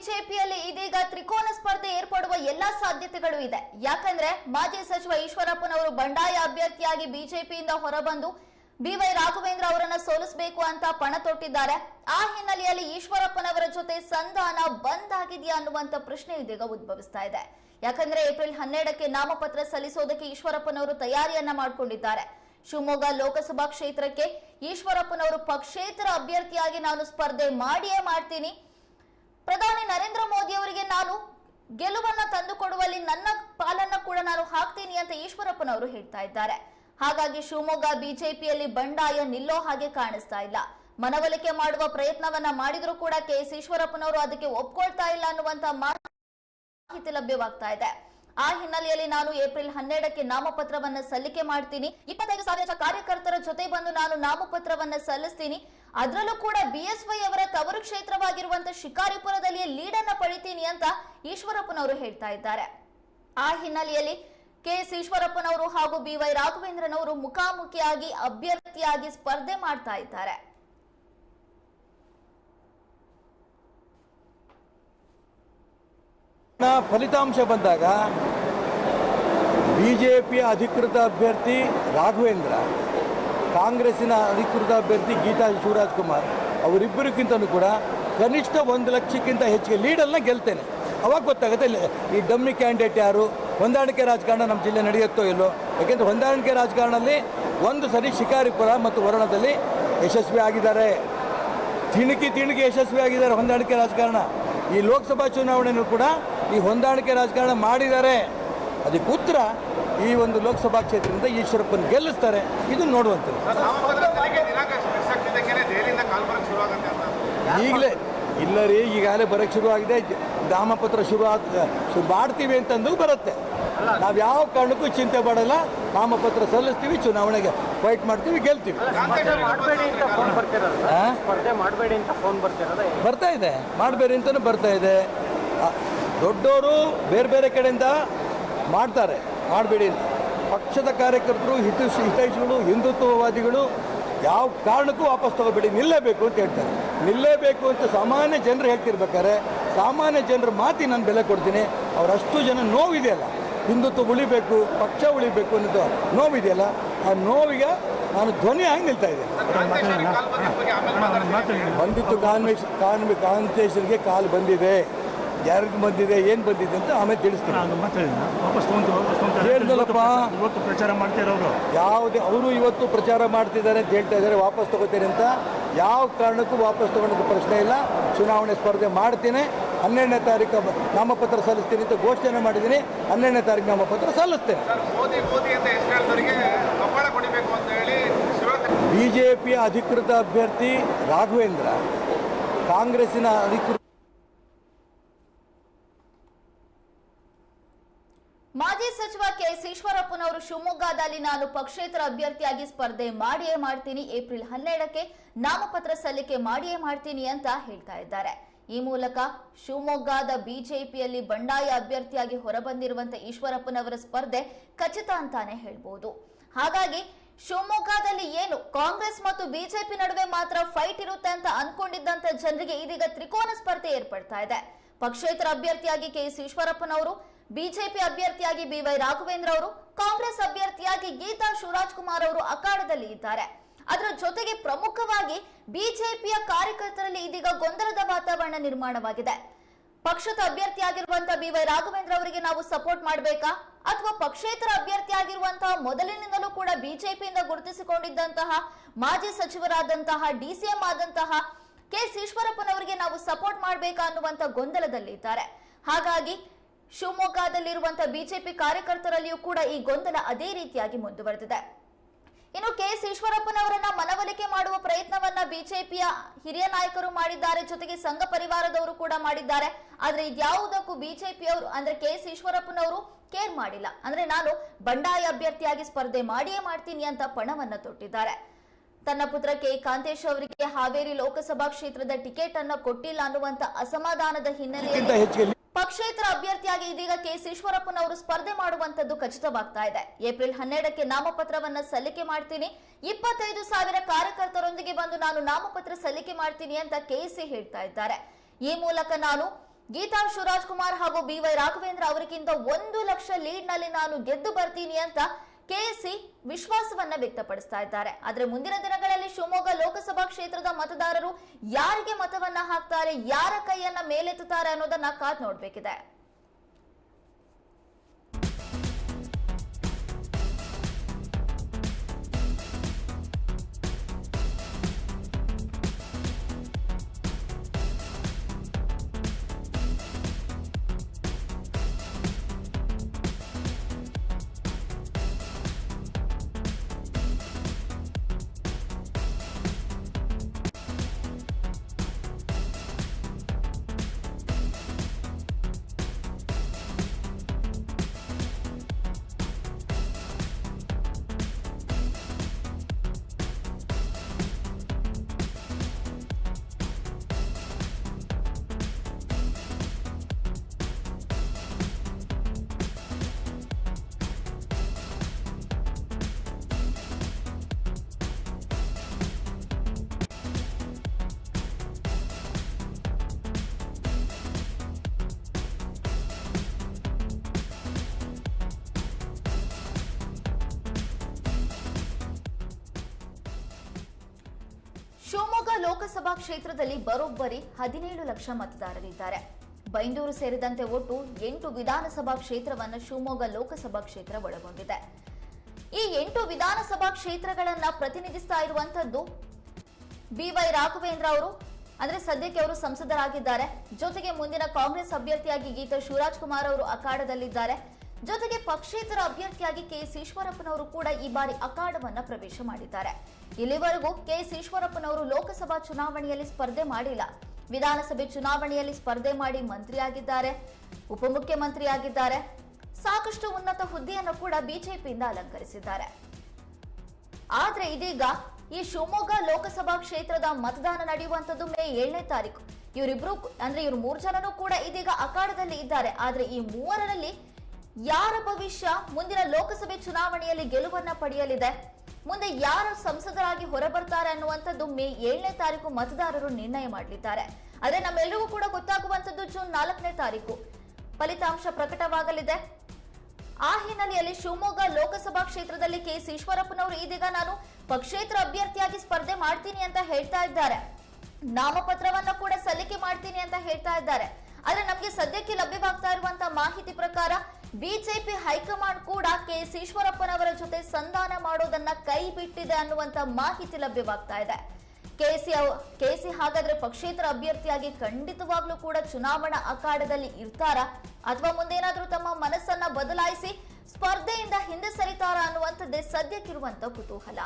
ಬಿಜೆಪಿಯಲ್ಲಿ ಇದೀಗ ತ್ರಿಕೋನ ಸ್ಪರ್ಧೆ ಏರ್ಪಡುವ ಎಲ್ಲಾ ಸಾಧ್ಯತೆಗಳು ಇದೆ. ಯಾಕಂದ್ರೆ ಮಾಜಿ ಸಚಿವ ಈಶ್ವರಪ್ಪನವರು ಬಂಡಾಯ ಅಭ್ಯರ್ಥಿಯಾಗಿ ಬಿಜೆಪಿಯಿಂದ ಹೊರಬಂದು ಬಿವೈ ರಾಘವೇಂದ್ರ ಅವರನ್ನ ಸೋಲಿಸಬೇಕು ಅಂತ ಪಣ ತೊಟ್ಟಿದ್ದಾರೆ. ಆ ಹಿನ್ನೆಲೆಯಲ್ಲಿ ಈಶ್ವರಪ್ಪನವರ ಜೊತೆ ಸಂಧಾನ ಬಂದ್ ಆಗಿದೆಯಾ ಅನ್ನುವಂತ ಪ್ರಶ್ನೆ ಇದೀಗ ಉದ್ಭವಿಸ್ತಾ ಇದೆ. ಯಾಕಂದ್ರೆ ಏಪ್ರಿಲ್ ಹನ್ನೆರಡಕ್ಕೆ ನಾಮಪತ್ರ ಸಲ್ಲಿಸೋದಕ್ಕೆ ಈಶ್ವರಪ್ಪನವರು ತಯಾರಿಯನ್ನ ಮಾಡಿಕೊಂಡಿದ್ದಾರೆ. ಶಿವಮೊಗ್ಗ ಲೋಕಸಭಾ ಕ್ಷೇತ್ರಕ್ಕೆ ಈಶ್ವರಪ್ಪನವರು ಪಕ್ಷೇತರ ಅಭ್ಯರ್ಥಿಯಾಗಿ ನಾನು ಸ್ಪರ್ಧೆ ಮಾಡಿಯೇ ಮಾಡ್ತೀನಿ. ಪ್ರಧಾನಿ ನರೇಂದ್ರ ಮೋದಿ ಅವರಿಗೆ ನಾನು ಗೆಲುವನ್ನ ತಂದುಕೊಡುವಲ್ಲಿ ನನ್ನ ಪಾಲನ್ನ ಕೂಡ ನಾನು ಹಾಕ್ತೀನಿ ಅಂತ ಈಶ್ವರಪ್ಪನವರು ಹೇಳ್ತಾ ಇದ್ದಾರೆ. ಹಾಗಾಗಿ ಶಿವಮೊಗ್ಗ ಬಿಜೆಪಿಯಲ್ಲಿ ಬಂಡಾಯ ನಿಲ್ಲೋ ಹಾಗೆ ಕಾಣಿಸ್ತಾ ಇಲ್ಲ. ಮನವೊಲಿಕೆ ಮಾಡುವ ಪ್ರಯತ್ನವನ್ನ ಮಾಡಿದ್ರು ಕೂಡ ಕೆ ಎಸ್ ಈಶ್ವರಪ್ಪನವರು ಅದಕ್ಕೆ ಒಪ್ಕೊಳ್ತಾ ಇಲ್ಲ ಅನ್ನುವಂತ ಮಾಹಿತಿ ಲಭ್ಯವಾಗ್ತಾ ಇದೆ. ಆ ಹಿನ್ನೆಲೆಯಲ್ಲಿ ನಾನು ಏಪ್ರಿಲ್ ಹನ್ನೆರಡಕ್ಕೆ ನಾಮಪತ್ರವನ್ನ ಸಲ್ಲಿಕೆ ಮಾಡ್ತೀನಿ. ಇಪ್ಪತ್ತೈದು ಸಾವಿರ ಕಾರ್ಯಕರ್ತರ ಜೊತೆ ಬಂದು ನಾನು ನಾಮಪತ್ರವನ್ನ ಸಲ್ಲಿಸ್ತೀನಿ. ಅದರಲ್ಲೂ ಕೂಡ ಬಿಎಸ್ವೈ ಅವರ ತವರು ಕ್ಷೇತ್ರವಾಗಿರುವಂತ ಶಿಕಾರಿಪುರದಲ್ಲಿ ಲೀಡ್ ಅನ್ನ ಪಡಿತೀನಿ ಅಂತ ಈಶ್ವರಪ್ಪನವರು ಹೇಳ್ತಾ ಇದ್ದಾರೆ. ಆ ಹಿನ್ನೆಲೆಯಲ್ಲಿ ಕೆ ಎಸ್ ಈಶ್ವರಪ್ಪನವರು ಹಾಗೂ ಬಿ ವೈ ರಾಘವೇಂದ್ರನವರು ಮುಖಾಮುಖಿಯಾಗಿ ಅಭ್ಯರ್ಥಿಯಾಗಿ ಸ್ಪರ್ಧೆ ಮಾಡ್ತಾ ಇದ್ದಾರೆ. ಫಲಿತಾಂಶ ಬಂದಾಗ ಬಿಜೆಪಿ ಅಧಿಕೃತ ಅಭ್ಯರ್ಥಿ ರಾಘವೇಂದ್ರ ಕಾಂಗ್ರೆಸ್ಸಿನ ಅಧಿಕೃತ ಅಭ್ಯರ್ಥಿ ಗೀತಾ ಶಿವರಾಜ್ ಕುಮಾರ್ ಅವರಿಬ್ಬರಿಗಿಂತಲೂ ಕೂಡ ಕನಿಷ್ಠ ಒಂದು ಲಕ್ಷಕ್ಕಿಂತ ಹೆಚ್ಚಿಗೆ ಲೀಡಲ್ನ ಗೆಲ್ತೇನೆ. ಅವಾಗ ಗೊತ್ತಾಗುತ್ತೆ ಈ ಡಮ್ಮಿ ಕ್ಯಾಂಡಿಡೇಟ್ ಯಾರು, ಹೊಂದಾಣಿಕೆ ರಾಜಕಾರಣ ನಮ್ಮ ಜಿಲ್ಲೆ ನಡೆಯುತ್ತೋ ಇಲ್ಲೋ. ಯಾಕೆಂದರೆ ಹೊಂದಾಣಿಕೆ ರಾಜಕಾರಣದಲ್ಲಿ ಒಂದು ಸರಿ ಶಿಕಾರಿಪುರ ಮತ್ತು ವರುಣದಲ್ಲಿ ಯಶಸ್ವಿ ಆಗಿದ್ದಾರೆ. ತಿಣುಕಿ ತಿಣುಕಿ ಯಶಸ್ವಿ ಆಗಿದ್ದಾರೆ ಹೊಂದಾಣಿಕೆ ರಾಜಕಾರಣ. ಈ ಲೋಕಸಭಾ ಚುನಾವಣೆಯೂ ಕೂಡ ಈ ಹೊಂದಾಣಿಕೆ ರಾಜಕಾರಣ ಮಾಡಿದ್ದಾರೆ. ಅದಕ್ಕೆ ಉತ್ತರ ಈ ಒಂದು ಲೋಕಸಭಾ ಕ್ಷೇತ್ರದಿಂದ ಈಶ್ವರಪ್ಪನ ಗೆಲ್ಲಿಸ್ತಾರೆ. ಇದು ನೋಡುವಂಥದ್ದು. ಈಗಲೇ ಇಲ್ಲ ರೀ ಈಗಾಗಲೇ ಬರೋಕ್ಕೆ ಶುರುವಾಗಿದೆ. ಆಗಿದೆ ನಾಮಪತ್ರ ಶುರು ಆದ ಶುರು ಮಾಡ್ತೀವಿ ಅಂತಂದು ಬರುತ್ತೆ. ನಾವು ಯಾವ ಕಾರಣಕ್ಕೂ ಚಿಂತೆ ಮಾಡಲ್ಲ. ನಾಮಪತ್ರ ಸಲ್ಲಿಸ್ತೀವಿ ಚುನಾವಣೆಗೆ ಫೈಟ್ ಮಾಡ್ತೀವಿ ಗೆಲ್ತೀವಿ. ಮಾಡಬೇಡಿ ಅಂತ ಫೋನ್ ಬರ್ತಿರೋದು ಆ? ಸ್ಪರ್ಧೆ ಮಾಡಬೇಡಿ ಅಂತ ಫೋನ್ ಬರ್ತಿರೋದು. ಬರ್ತಾ ಇದೆ. ಮಾಡಬೇಡಿ ಅಂತಲೂ ಬರ್ತಾ ಇದೆ. ದೊಡ್ಡವರು ಬೇರೆ ಬೇರೆ ಕಡೆಯಿಂದ ಮಾಡ್ತಾರೆ. ಮಾಡಬೇಡಿ ಅಂತ. ಪಕ್ಷದ ಕಾರ್ಯಕರ್ತರು ಹಿತ ಹಿತೈಷಿಗಳು ಹಿಂದುತ್ವವಾದಿಗಳು ಯಾವ ಕಾರಣಕ್ಕೂ ವಾಪಸ್ ತಗೋಬೇಡಿ. ನಿಲ್ಲೇಬೇಕು ಅಂತ ಹೇಳ್ತಾರೆ. ನಿಲ್ಲೇಬೇಕು ಅಂತ ಸಾಮಾನ್ಯ ಜನರು ಹೇಳ್ತಿರ್ಬೇಕಾದ್ರೆ ಸಾಮಾನ್ಯ ಜನರ ಮಾತಿ ನಾನು ಬೆಲೆ ಕೊಡ್ತೀನಿ. ಅವರಷ್ಟು ಜನ ನೋವಿದೆಯಲ್ಲ. ಹಿಂದುತ್ವ ಉಳಿಬೇಕು ಪಕ್ಷ ಉಳಿಬೇಕು ಅನ್ನೋದು ನೋವಿದೆಯಲ್ಲ. ಆ ನೋವಿಗೆ ನಾನು ಧ್ವನಿ ನಿಲ್ತಾ ಇದ್ದೇನೆ. ಬಂದಿದ್ದ ಬಗ್ಗೆ ಆಮೇಲೆ ಬಂದಿತ್ತು ಕಾನ್ವೇಶ್ ಕಾನ್ವೇ ಕಾನ್ವೇಶನ್ಗೆ ಕಾಲು ಬಂದಿದೆ. ಯಾರಿಗೆ ಬಂದಿದೆ ಏನು ಬಂದಿದೆ ಅಂತ ಆಮೇಲೆ ತಿಳಿಸ್ತೀನಿ. ನಾನು ಮಾತಾಡಿಲ್ಲ ವಾಪಸ್ ತೊಗೊಂಡು ವಾಪಸ್ ತೊಗೊಂತಾರೆ ಹೇಳ್ದಲ್ಲಪ್ಪ. ಇವತ್ತು ಪ್ರಚಾರ ಮಾಡ್ತಿರೋರು ಯಾವುದೇ ಅವರು ಇವತ್ತು ಪ್ರಚಾರ ಮಾಡ್ತಿದ್ದಾರೆ ಅಂತ ಹೇಳ್ತಾ ಇದ್ದಾರೆ ವಾಪಸ್ ತಗೋತೀನಿ ಅಂತ. ಯಾವ ಕಾರಣಕ್ಕೂ ವಾಪಸ್ ತಗೊಳ್ಳೋದು ಪ್ರಶ್ನೆ ಇಲ್ಲ. ಚುನಾವಣೆ ಸ್ಪರ್ಧೆ ಮಾಡ್ತೀನಿ. ಹನ್ನೆರಡನೇ ತಾರೀಕು ನಾಮಪತ್ರ ಸಲ್ಲಿಸ್ತೀನಿ ಅಂತ ಘೋಷಣೆ ಮಾಡಿದ್ದೀನಿ. ಹನ್ನೆರಡನೇ ತಾರೀಕು ನಾಮಪತ್ರ ಸಲ್ಲಿಸ್ತೇನೆ. ಸರ್ ಮೋದಿ ಮೋದಿ ಅಂತ ಹೆಸರು ಹೇಳಿದವರಿಗೆ ಕೊಡಿಬೇಕು ಅಂತ ಹೇಳಿ ಶಿವರಾಜ್ ಬಿ ಜೆ ಪಿಯ ಅಧಿಕೃತ ಅಭ್ಯರ್ಥಿ ರಾಘವೇಂದ್ರ ಕಾಂಗ್ರೆಸ್ಸಿನ ಅಧಿಕೃತ ಮಾಜಿ ಸಚಿವ ಕೆ ಎಸ್ ಈಶ್ವರಪ್ಪನವರು ಶಿವಮೊಗ್ಗದಲ್ಲಿ ನಾನು ಪಕ್ಷೇತರ ಅಭ್ಯರ್ಥಿಯಾಗಿ ಸ್ಪರ್ಧೆ ಮಾಡಿಯೇ ಮಾಡ್ತೀನಿ. ಏಪ್ರಿಲ್ ಹನ್ನೆರಡಕ್ಕೆ ನಾಮಪತ್ರ ಸಲ್ಲಿಕೆ ಮಾಡಿಯೇ ಮಾಡ್ತೀನಿ ಅಂತ ಹೇಳ್ತಾ ಇದ್ದಾರೆ. ಈ ಮೂಲಕ ಶಿವಮೊಗ್ಗದ ಬಿಜೆಪಿಯಲ್ಲಿ ಬಂಡಾಯ ಅಭ್ಯರ್ಥಿಯಾಗಿ ಹೊರಬಂದಿರುವಂತಹ ಈಶ್ವರಪ್ಪನವರ ಸ್ಪರ್ಧೆ ಖಚಿತ ಅಂತಾನೆ ಹೇಳ್ಬೋದು. ಹಾಗಾಗಿ ಶಿವಮೊಗ್ಗದಲ್ಲಿ ಏನು ಕಾಂಗ್ರೆಸ್ ಮತ್ತು ಬಿಜೆಪಿ ನಡುವೆ ಮಾತ್ರ ಫೈಟ್ ಇರುತ್ತೆ ಅಂತ ಅನ್ಕೊಂಡಿದ್ದಂತ ಜನರಿಗೆ ಇದೀಗ ತ್ರಿಕೋನ ಸ್ಪರ್ಧೆ ಏರ್ಪಡ್ತಾ ಇದೆ. ಪಕ್ಷೇತರ ಅಭ್ಯರ್ಥಿಯಾಗಿ ಕೆ ಎಸ್ ಈಶ್ವರಪ್ಪನವರು ಬಿಜೆಪಿ ಅಭ್ಯರ್ಥಿಯಾಗಿ ಬಿವೈ ರಾಘವೇಂದ್ರ ಅವರು, ಕಾಂಗ್ರೆಸ್ ಅಭ್ಯರ್ಥಿಯಾಗಿ ಗೀತಾ ಶಿವರಾಜ್ ಕುಮಾರ್ ಅವರು ಅಖಾಡದಲ್ಲಿ ಇದ್ದಾರೆ. ಅದರ ಜೊತೆಗೆ ಪ್ರಮುಖವಾಗಿ ಬಿಜೆಪಿಯ ಕಾರ್ಯಕರ್ತರಲ್ಲಿ ಇದೀಗ ಗೊಂದಲದ ವಾತಾವರಣ ನಿರ್ಮಾಣವಾಗಿದೆ. ಪಕ್ಷದ ಅಭ್ಯರ್ಥಿಯಾಗಿರುವಂತಹ ಬಿವೈ ರಾಘವೇಂದ್ರ ಅವರಿಗೆ ನಾವು ಸಪೋರ್ಟ್ ಮಾಡಬೇಕಾ? ಅಥವಾ ಪಕ್ಷೇತರ ಅಭ್ಯರ್ಥಿಯಾಗಿರುವಂತಹ ಮೊದಲಿನಿಂದಲೂ ಕೂಡ ಬಿಜೆಪಿಯಿಂದ ಗುರುತಿಸಿಕೊಂಡಿದ್ದಂತಹ ಮಾಜಿ ಸಚಿವರಾದಂತಹ ಡಿಸಿಎಂ ಆದಂತಹ ಕೆ ಈಶ್ವರಪ್ಪನವರಿಗೆ ನಾವು ಸಪೋರ್ಟ್ ಮಾಡಬೇಕಾ ಅನ್ನುವಂತ ಗೊಂದಲದಲ್ಲಿದ್ದಾರೆ. ಹಾಗಾಗಿ ಶಿವಮೊಗ್ಗದಲ್ಲಿರುವಂತಹ ಬಿಜೆಪಿ ಕಾರ್ಯಕರ್ತರಲ್ಲಿಯೂ ಕೂಡ ಈ ಗೊಂದಲ ಅದೇ ರೀತಿಯಾಗಿ ಮುಂದುವರೆದಿದೆ. ಇನ್ನು ಕೆ ಎಸ್ ಈಶ್ವರಪ್ಪನವರನ್ನ ಮನವೊಲಿಕೆ ಮಾಡುವ ಪ್ರಯತ್ನವನ್ನ ಬಿಜೆಪಿಯ ಹಿರಿಯ ನಾಯಕರು ಮಾಡಿದ್ದಾರೆ, ಜೊತೆಗೆ ಸಂಘ ಪರಿವಾರದವರು ಕೂಡ ಮಾಡಿದ್ದಾರೆ. ಆದ್ರೆ ಇದ್ಯಾವುದಕ್ಕೂ ಬಿಜೆಪಿಯವರು, ಅಂದ್ರೆ ಕೆ ಎಸ್ ಈಶ್ವರಪ್ಪನವರು ಕೇರ್ ಮಾಡಿಲ್ಲ. ಅಂದ್ರೆ ನಾನು ಬಂಡಾಯ ಅಭ್ಯರ್ಥಿಯಾಗಿ ಸ್ಪರ್ಧೆ ಮಾಡಿಯೇ ಮಾಡ್ತೀನಿ ಅಂತ ಪಣವನ್ನ ತೊಟ್ಟಿದ್ದಾರೆ. ತನ್ನ ಪುತ್ರ ಕೆ. ಕಾಂತೇಶ್ ಅವರಿಗೆ ಹಾವೇರಿ ಲೋಕಸಭಾ ಕ್ಷೇತ್ರದ ಟಿಕೆಟ್ ಅನ್ನು ಕೊಟ್ಟಿಲ್ಲ ಅನ್ನುವಂತ ಅಸಮಾಧಾನದ ಹಿನ್ನೆಲೆಯಲ್ಲಿ ಪಕ್ಷೇತರ ಅಭ್ಯರ್ಥಿಯಾಗಿ ಇದೀಗ ಕೆ. ಈಶ್ವರಪ್ಪನವರು ಸ್ಪರ್ಧೆ ಮಾಡುವಂತದ್ದು ಖಚಿತವಾಗ್ತಾ ಇದೆ. ಏಪ್ರಿಲ್ ಹನ್ನೆರಡಕ್ಕೆ ನಾಮಪತ್ರವನ್ನ ಸಲ್ಲಿಕೆ ಮಾಡ್ತೀನಿ. ಇಪ್ಪತ್ತೈದು ಸಾವಿರ ಕಾರ್ಯಕರ್ತರೊಂದಿಗೆ ಬಂದು ನಾನು ನಾಮಪತ್ರ ಸಲ್ಲಿಕೆ ಮಾಡ್ತೀನಿ ಅಂತ ಕೆಎಸ್ಸಿ ಹೇಳ್ತಾ ಇದ್ದಾರೆ. ಈ ಮೂಲಕ ನಾನು ಗೀತಾ ಶಿವರಾಜ್ ಕುಮಾರ್ ಹಾಗೂ ಬಿ. ವೈ. ರಾಘವೇಂದ್ರ ಅವರಿಗಿಂತ ಒಂದು ಲಕ್ಷ ಲೀಡ್ನಲ್ಲಿ ನಾನು ಗೆದ್ದು ಬರ್ತೀನಿ ಅಂತ ಕೆಎಸ್ಸಿ ವಿಶ್ವಾಸವನ್ನ ವ್ಯಕ್ತಪಡಿಸ್ತಾ ಇದ್ದಾರೆ. ಆದ್ರೆ ಮುಂದಿನ ದಿನಗಳಲ್ಲಿ ಶಿವಮೊಗ್ಗ ಲೋಕಸಭಾ ಕ್ಷೇತ್ರದ ಮತದಾರರು ಯಾರಿಗೆ ಮತವನ್ನ ಹಾಕ್ತಾರೆ, ಯಾರ ಕೈಯನ್ನ ಮೇಲೆತ್ತುತ್ತಾರೆ ಅನ್ನೋದನ್ನ ಕಾದ್ ನೋಡ್ಬೇಕಿದೆ. ಶಿವಮೊಗ್ಗ ಲೋಕಸಭಾ ಕ್ಷೇತ್ರದಲ್ಲಿ ಬರೋಬ್ಬರಿ ಹದಿನೇಳು ಲಕ್ಷ ಮತದಾರರಿದ್ದಾರೆ. ಬೈಂದೂರು ಸೇರಿದಂತೆ ಒಟ್ಟು ಎಂಟು ವಿಧಾನಸಭಾ ಕ್ಷೇತ್ರವನ್ನು ಶಿವಮೊಗ್ಗ ಲೋಕಸಭಾ ಕ್ಷೇತ್ರ ಒಳಗೊಂಡಿದೆ. ಈ ಎಂಟು ವಿಧಾನಸಭಾ ಕ್ಷೇತ್ರಗಳನ್ನ ಪ್ರತಿನಿಧಿಸ್ತಾ ಇರುವಂತದ್ದು ಬಿವೈ ರಾಘವೇಂದ್ರ ಅವರು. ಅಂದ್ರೆ ಸದ್ಯಕ್ಕೆ ಅವರು ಸಂಸದರಾಗಿದ್ದಾರೆ. ಜೊತೆಗೆ ಮುಂದಿನ ಕಾಂಗ್ರೆಸ್ ಅಭ್ಯರ್ಥಿಯಾಗಿ ಗೀತಾ ಶಿವರಾಜ್ ಕುಮಾರ್ ಅವರು ಅಖಾಡದಲ್ಲಿದ್ದಾರೆ. ಜೊತೆಗೆ ಪಕ್ಷೇತರ ಅಭ್ಯರ್ಥಿಯಾಗಿ ಕೆ ಎಸ್ ಈಶ್ವರಪ್ಪನವರು ಕೂಡ ಈ ಬಾರಿ ಅಖಾಡವನ್ನ ಪ್ರವೇಶ ಮಾಡಿದ್ದಾರೆ. ಇಲ್ಲಿವರೆಗೂ ಕೆ ಎಸ್ ಈಶ್ವರಪ್ಪನವರು ಲೋಕಸಭಾ ಚುನಾವಣೆಯಲ್ಲಿ ಸ್ಪರ್ಧೆ ಮಾಡಿಲ್ಲ. ವಿಧಾನಸಭೆ ಚುನಾವಣೆಯಲ್ಲಿ ಸ್ಪರ್ಧೆ ಮಾಡಿ ಮಂತ್ರಿಯಾಗಿದ್ದಾರೆ, ಉಪಮುಖ್ಯಮಂತ್ರಿಯಾಗಿದ್ದಾರೆ. ಸಾಕಷ್ಟು ಉನ್ನತ ಹುದ್ದೆಯನ್ನು ಕೂಡ ಬಿಜೆಪಿಯಿಂದ ಅಲಂಕರಿಸಿದ್ದಾರೆ. ಆದ್ರೆ ಇದೀಗ ಈ ಶಿವಮೊಗ್ಗ ಲೋಕಸಭಾ ಕ್ಷೇತ್ರದ ಮತದಾನ ನಡೆಯುವಂತದ್ದು ಮೇ ಏಳನೇ ತಾರೀಕು. ಇವರಿಬ್ರು ಅಂದ್ರೆ ಇವರು ಮೂರ್ ಜನರೂ ಕೂಡ ಇದೀಗ ಅಖಾಡದಲ್ಲಿ ಇದ್ದಾರೆ. ಆದ್ರೆ ಈ ಮೂವರಲ್ಲಿ ಯಾರ ಭವಿಷ್ಯ ಮುಂದಿನ ಲೋಕಸಭೆ ಚುನಾವಣೆಯಲ್ಲಿ ಗೆಲುವನ್ನ ಪಡೆಯಲಿದೆ? ಮುಂದೆ ಯಾರು ಸಂಸದರಾಗಿ ಹೊರಬರ್ತಾರೆ ಅನ್ನುವಂಥದ್ದು ಮೇ ಏಳನೇ ತಾರೀಕು ಮತದಾರರು ನಿರ್ಣಯ ಮಾಡಲಿದ್ದಾರೆ. ಅದೇ ನಮ್ಮೆಲ್ಲರಿಗೂ ಕೂಡ ಗೊತ್ತಾಗುವಂಥದ್ದು ಜೂನ್ ನಾಲ್ಕನೇ ತಾರೀಕು. ಫಲಿತಾಂಶ ಪ್ರಕಟವಾಗಲಿದೆ. ಆ ಹಿನ್ನೆಲೆಯಲ್ಲಿ ಶಿವಮೊಗ್ಗ ಲೋಕಸಭಾ ಕ್ಷೇತ್ರದಲ್ಲಿ ಕೆ ಎಸ್ ಈಶ್ವರಪ್ಪನವರು ಇದೀಗ ನಾನು ಪಕ್ಷೇತರ ಅಭ್ಯರ್ಥಿಯಾಗಿ ಸ್ಪರ್ಧೆ ಮಾಡ್ತೀನಿ ಅಂತ ಹೇಳ್ತಾ ಇದ್ದಾರೆ. ನಾಮಪತ್ರವನ್ನ ಕೂಡ ಸಲ್ಲಿಕೆ ಮಾಡ್ತೀನಿ ಅಂತ ಹೇಳ್ತಾ ಇದ್ದಾರೆ. ಆದ್ರೆ ನಮಗೆ ಸದ್ಯಕ್ಕೆ ಲಭ್ಯವಾಗ್ತಾ ಇರುವಂತಹ ಮಾಹಿತಿ ಪ್ರಕಾರ ಬಿಜೆಪಿ ಹೈಕಮಾಂಡ್ ಕೂಡ ಕೆ ಎಸ್ ಈಶ್ವರಪ್ಪನವರ ಜೊತೆ ಸಂಧಾನ ಮಾಡೋದನ್ನ ಕೈ ಬಿಟ್ಟಿದೆ ಅನ್ನುವಂತ ಮಾಹಿತಿ ಲಭ್ಯವಾಗ್ತಾ ಇದೆ. ಕೆಸಿ ಕೆಸಿ ಹಾಗಾದ್ರೆ ಪಕ್ಷೇತರ ಅಭ್ಯರ್ಥಿಯಾಗಿ ಖಂಡಿತವಾಗ್ಲೂ ಕೂಡ ಚುನಾವಣಾ ಅಖಾಡದಲ್ಲಿ ಇರ್ತಾರಾ? ಅಥವಾ ಮುಂದೇನಾದ್ರೂ ತಮ್ಮ ಮನಸ್ಸನ್ನ ಬದಲಾಯಿಸಿ ಸ್ಪರ್ಧೆಯಿಂದ ಹಿಂದೆ ಸರಿತಾರಾ ಅನ್ನುವಂಥದ್ದೇ ಸದ್ಯಕ್ಕಿರುವಂತ ಕುತೂಹಲ.